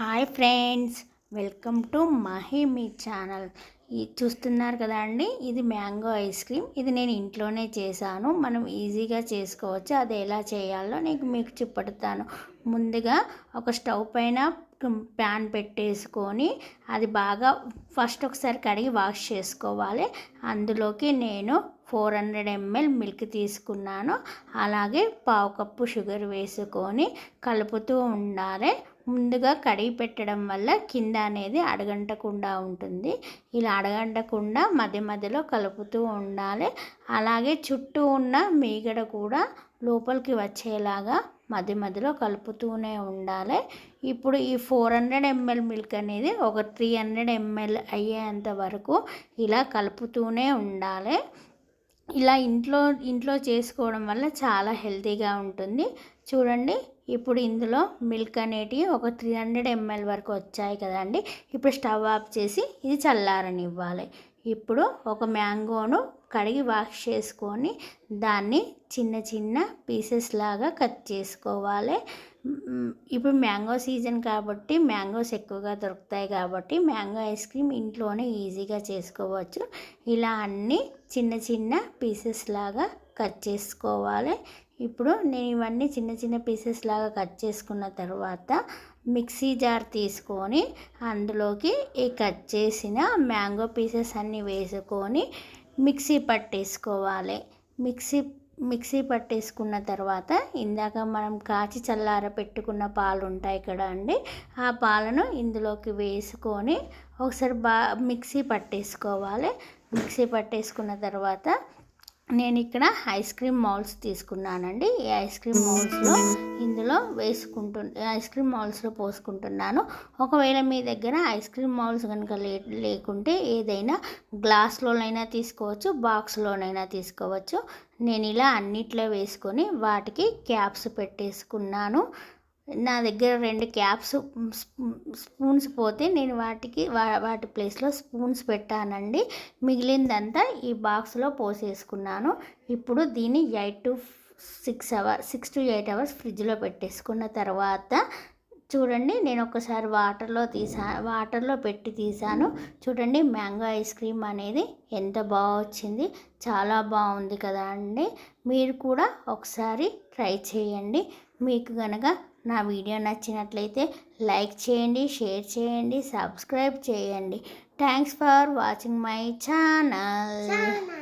Hi friends welcome to Mahi me channel. ఈ చూస్తున్నారు కదా అండి ఇది మ్యాంగో ఐస్ క్రీమ్. ఇది నేను ఇంట్లోనే చేశాను. మనం ఈజీగా చేసుకోవచ్చు. అది ఎలా చేయాలో నేను మీకు చూపెడతాను. ముందుగా ఒక స్టవ్ పైన ప్యాన్ పెట్టేసుకొని అది బాగా ఫస్ట్ ఒకసారి కడిగి వాష్ చేసుకోవాలి. అందులోకి నేను ఫోర్ హండ్రెడ్ ఎంఎల్ మిల్క్ తీసుకున్నాను. అలాగే పావు కప్పు షుగర్ వేసుకొని కలుపుతూ ఉండాలి. ముందుగా కడిగి పెట్టడం వల్ల కింద అనేది అడగంటకుండా ఉంటుంది. ఇలా అడగంటకుండా మధ్య మధ్యలో కలుపుతూ ఉండాలి. అలాగే చుట్టూ ఉన్న మీగడ కూడా లోపలికి వచ్చేలాగా మధ్య మధ్యలో కలుపుతూనే ఉండాలి. ఇప్పుడు ఈ ఫోర్ హండ్రెడ్ ఎంఎల్ మిల్క్ అనేది ఒక త్రీ హండ్రెడ్ ఎంఎల్ అయ్యేంత వరకు ఇలా కలుపుతూనే ఉండాలి. ఇలా ఇంట్లో ఇంట్లో చేసుకోవడం వల్ల చాలా హెల్తీగా ఉంటుంది. చూడండి ఇప్పుడు ఇందులో మిల్క్ అనేటివి ఒక త్రీ హండ్రెడ్ ఎంఎల్ వరకు వచ్చాయి కదండి. ఇప్పుడు స్టవ్ ఆఫ్ చేసి ఇది చల్లారనివ్వాలి. ఇప్పుడు ఒక మ్యాంగోను కడిగి వాష్ చేసుకొని దాన్ని చిన్న చిన్న పీసెస్ లాగా కట్ చేసుకోవాలి. ఇప్పుడు మ్యాంగో సీజన్ కాబట్టి మ్యాంగోస్ ఎక్కువగా దొరుకుతాయి కాబట్టి మ్యాంగో ఐస్ క్రీమ్ ఇంట్లోనే ఈజీగా చేసుకోవచ్చు. ఇలా అన్నీ చిన్న చిన్న పీసెస్ లాగా కట్ చేసుకోవాలి. ఇప్పుడు నేను ఇవన్నీ చిన్న చిన్న పీసెస్ లాగా కట్ చేసుకున్న తర్వాత మిక్సీ జార్ తీసుకొని అందులోకి ఈ కట్ చేసిన మ్యాంగో పీసెస్ అన్నీ వేసుకొని మిక్సీ పట్టేసుకోవాలి. మిక్సీ మిక్సీ పట్టేసుకున్న తర్వాత ఇందాక మనం కాచి చల్లార పెట్టుకున్న పాలు ఉంటాయి కదా అండి ఆ పాలను ఇందులోకి వేసుకొని ఒకసారి బా మిక్సీ పట్టేసుకోవాలి. మిక్సీ పట్టేసుకున్న తర్వాత నేను ఇక్కడ ఐస్ క్రీమ్ మౌల్స్ తీసుకున్నానండి. ఈ ఐస్ క్రీమ్ మౌల్స్లో ఇందులో వేసుకుంటు ఐస్ క్రీమ్ మౌల్స్లో పోసుకుంటున్నాను. ఒకవేళ మీ దగ్గర ఐస్ క్రీమ్ మౌల్స్ కనుక లే లేకుంటే ఏదైనా గ్లాస్లోనైనా తీసుకోవచ్చు బాక్స్లోనైనా తీసుకోవచ్చు. నేను ఇలా అన్నిట్లో వేసుకొని వాటికి క్యాప్స్ పెట్టేసుకున్నాను. నా దగ్గర రెండు క్యాప్స్ స్పూన్స్ పోతే నేను వాటికి వాటి ప్లేస్లో స్పూన్స్ పెట్టానండి. మిగిలిందంతా ఈ బాక్స్లో పోసేసుకున్నాను. ఇప్పుడు దీన్ని eight to six hours six to eight hours ఫ్రిడ్జ్లో పెట్టేసుకున్న తర్వాత చూడండి నేను ఒకసారి వాటర్లో తీసా వాటర్లో పెట్టి తీసాను. చూడండి మ్యాంగో ఐస్ క్రీమ్ అనేది ఎంత బాగా వచ్చింది. చాలా బాగుంది కదా అండి. మీరు కూడా ఒకసారి ట్రై చేయండి. మీకు కనుక నా వీడియో నచ్చినట్లయితే లైక్ చేయండి షేర్ చేయండి సబ్స్క్రైబ్ చేయండి. Thanks for watching my channel.